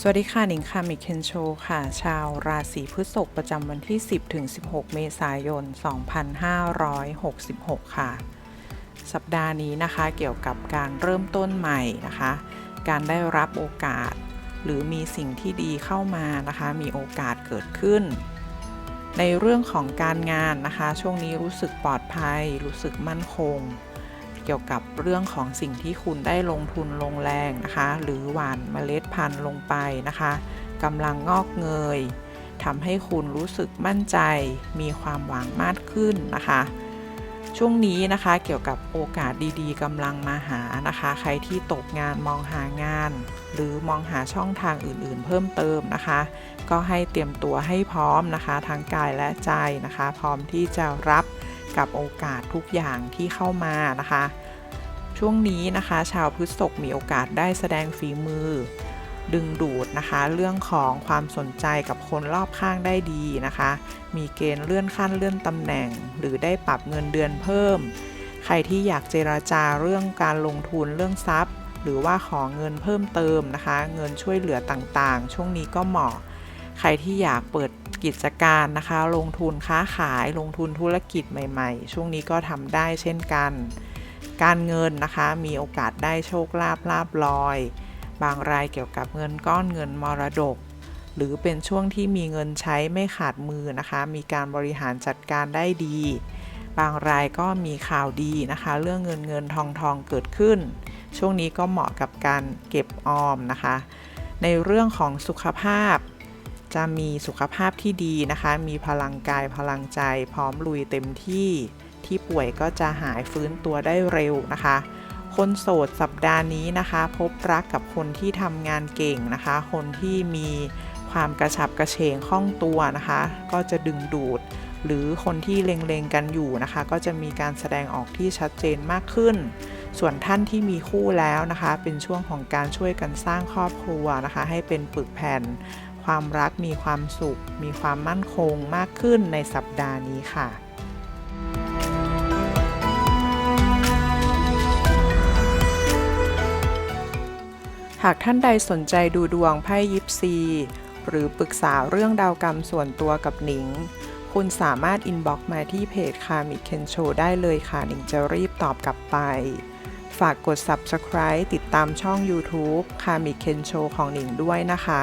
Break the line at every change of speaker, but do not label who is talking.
สวัสดีค่ะ หนิงค่ะมิเคนโชค่ะ ชาวราศีพฤษภประจำวันที่ 10 ถึง 16 เมษายน 2566 ค่ะ สัปดาห์นี้นะคะเกี่ยวกับการเริ่มต้นใหม่นะคะ การได้รับโอกาส หรือมีสิ่งที่ดีเข้ามานะคะ มีโอกาสเกิดขึ้น ในเรื่องของการงานนะคะ ช่วงนี้รู้สึกปลอดภัย รู้สึกมั่นคง เกี่ยวกับเรื่องของสิ่งที่คุณได้ลงทุนลงแรงนะคะ หรือหว่านเมล็ดพันธุ์ลงไปนะคะกำลังงอกเงยทำให้คุณรู้สึกมั่นใจ มีความหวังมากขึ้นนะคะ ช่วงนี้นะคะเกี่ยวกับโอกาสดีๆกำลังมาหานะคะ ใครที่ตกงานมองหางาน หรือมองหาช่องทางอื่นๆ เพิ่มเติมนะคะ ก็ให้เตรียมตัวให้พร้อมนะคะทั้งกายและใจนะคะ พร้อมที่จะรับ กับโอกาสทุกอย่างที่เข้ามานะคะ ช่วงนี้นะคะชาวพฤษภมีโอกาสได้แสดงฝีมือ ดึงดูดนะคะ เรื่องของความสนใจกับคนรอบข้างได้ดีนะคะ มีเกณฑ์เลื่อนขั้นเลื่อนตำแหน่ง หรือได้ปรับเงินเดือนเพิ่ม ใครที่อยากเจราจาเรื่องการลงทุนเรื่องทรัพย์ หรือว่าขอเงินเพิ่มเติมนะคะ เงินช่วยเหลือต่างๆ ช่วงนี้ก็เหมาะ ใครที่อยากเปิดกิจการนะคะ ลงทุนค้าขายลงทุนธุรกิจใหม่ๆ ช่วงนี้ก็ทำได้เช่นกัน การเงินนะคะมีโอกาสได้โชคลาภลาบลอย บางรายเกี่ยวกับเงินก้อนเงินมรดก หรือเป็นช่วงที่มีเงินใช้ไม่ขาดมือนะคะ มีการบริหารจัดการได้ดี บางรายก็มีข่าวดีนะคะ เรื่องเงินเงินทองทองเกิดขึ้น ช่วงนี้ก็เหมาะกับการเก็บออมนะคะ ในเรื่องของสุขภาพ จะมีสุขภาพที่ดีนะคะ มีพลังกายพลังใจ พร้อมลุยเต็มที่ที่ป่วยก็จะหายฟื้นตัวได้เร็วนะคะ คนโสดสัปดาห์นี้นะคะ พบรักกับคนที่ทำงานเก่งนะคะ คนที่มีความกระฉับกระเฉงคล่องตัวนะคะ ก็จะดึงดูด หรือคนที่เล็งๆกันอยู่นะคะ ก็จะมีการแสดงออกที่ชัดเจนมากขึ้น ส่วนท่านที่มีคู่แล้วนะคะ เป็นช่วงของการช่วยกันสร้างครอบครัวนะคะ ให้เป็นปึกแผ่น ความรักมีความสุข มีความมั่นคงมากขึ้นในสัปดาห์นี้ค่ะหากท่านใดสนใจดูดวงไพ่ยิปซี หรือปรึกษาเรื่องดาวกรรมส่วนตัวกับหนิง คุณสามารถอินบ็อกซ์มาที่เพจคามิเคนโชได้เลยค่ะ หนิงจะรีบตอบกลับไป ฝากกด Subscribe ติดตามช่อง YouTube คามิเคนโชของหนิงด้วยนะคะ